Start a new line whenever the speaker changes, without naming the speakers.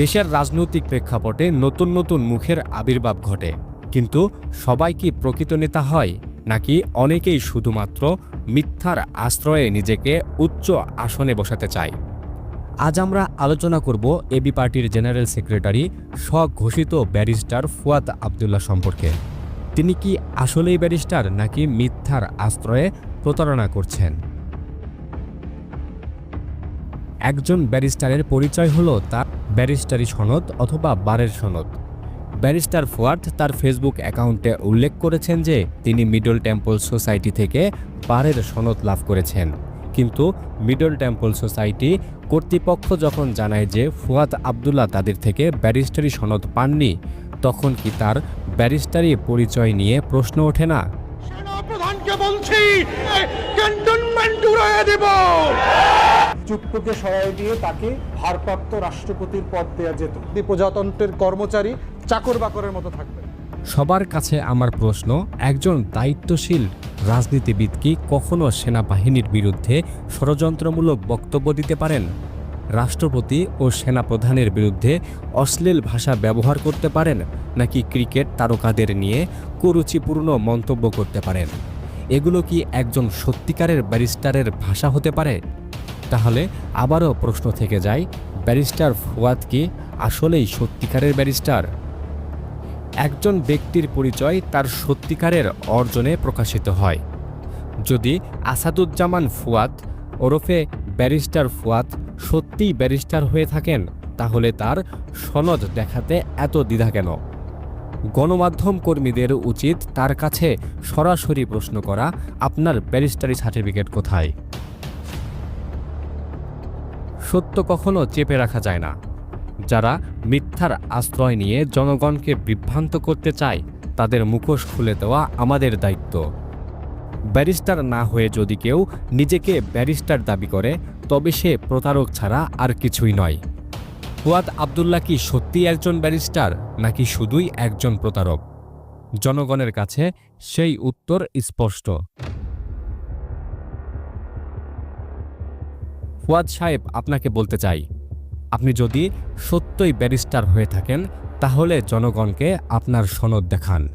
দেশের রাজনৈতিক প্রেক্ষাপটে নতুন নতুন মুখের আবির্ভাব ঘটে। কিন্তু সবাই কি প্রকৃত নেতা হয়, নাকি অনেকেই শুধুমাত্র মিথ্যার আশ্রয়ে নিজেকে উচ্চ আসনে বসাতে চায়? আজ আমরা আলোচনা করব এবি পার্টির জেনারেল সেক্রেটারি স্বঘোষিত ব্যারিস্টার ফুয়াদ আবদুল্লাহ সম্পর্কে। তিনি কি আসলেই ব্যারিস্টার, নাকি মিথ্যার আশ্রয়ে প্রতারণা করছেন? একজন ব্যারিস্টারের পরিচয় হলো তার ব্যারিস্টারি সনদ অথবা বারের সনদ। ব্যারিস্টার ফুয়াদ তার ফেসবুক অ্যাকাউন্টে উল্লেখ করেছেন যে, তিনি মিডল টেম্পল সোসাইটি থেকে বারের সনদ লাভ করেছেন। কিন্তু মিডল টেম্পল সোসাইটি কর্তৃপক্ষ যখন জানায় যে ফুয়াদ আবদুল্লাহ তাদের থেকে ব্যারিস্টারি সনদ পাননি, তখন কি তার ব্যারিস্টারি পরিচয় নিয়ে প্রশ্ন ওঠে না?
সেনাপ্রধানকে বলছি ক্যান্টনমেন্ট উড়াইয়া দেব।
চুপ্পুকে সরাই দিয়ে তাকে ভারপ্রাপ্ত রাষ্ট্রপতির পদ দেওয়া যেত। প্রজাতন্ত্রের কর্মচারী চাকর বাকরের মতো থাকবে।
সবার কাছে আমার প্রশ্ন একজন দায়িত্বশীল রাজনীতিবিদ কি কখনো সেনাবাহিনীর বিরুদ্ধে ষড়যন্ত্রমূলক বক্তব্য দিতে পারেন? রাষ্ট্রপতি ও সেনাপ্রধানের বিরুদ্ধে অশ্লীল ভাষা ব্যবহার করতে পারেন নাকি ক্রিকেট তারকাদের নিয়ে কুরুচিপূর্ণ মন্তব্য করতে পারেন? এগুলো কি একজন সত্যিকারের ব্যারিস্টারের ভাষা হতে পারে? তাহলে আবারও প্রশ্ন থেকে যায়, ব্যারিস্টার ফুয়াদ কি আসলেই সত্যিকারের ব্যারিস্টার? একজন ব্যক্তির পরিচয় তার সত্যিকারের অর্জনে প্রকাশিত হয়। যদি আসাদুজ্জামান ফুয়াদ ওরফে ব্যারিস্টার ফুয়াদ সত্যিই ব্যারিস্টার হয়ে থাকেন, তাহলে তার সনদ দেখাতে এত দ্বিধা কেন? গণমাধ্যম কর্মীদের উচিত তার কাছে সরাসরি প্রশ্ন করা, আপনার ব্যারিস্টারি সার্টিফিকেট কোথায়? সত্য কখনো চেপে রাখা যায় না। যারা মিথ্যার আশ্রয় নিয়ে জনগণকে বিভ্রান্ত করতে চায়, তাদের মুখোশ খুলে দেওয়া আমাদের দায়িত্ব। ব্যারিস্টার না হয়ে যদি কেউ নিজেকে ব্যারিস্টার দাবি করে, তবে সে প্রতারক ছাড়া আর কিছুই নয়। ফুয়াদ আবদুল্লাহ কি সত্যিই একজন ব্যারিস্টার, নাকি শুধুই একজন প্রতারক? জনগণের কাছে সেই উত্তর স্পষ্ট। ফুয়াদ সাহেব আপনাকে বলতে চাই। আপনি যদি সত্যই ব্যারিস্টার হয়ে থাকেন, তাহলে জনগণকে আপনার সনদ দেখান।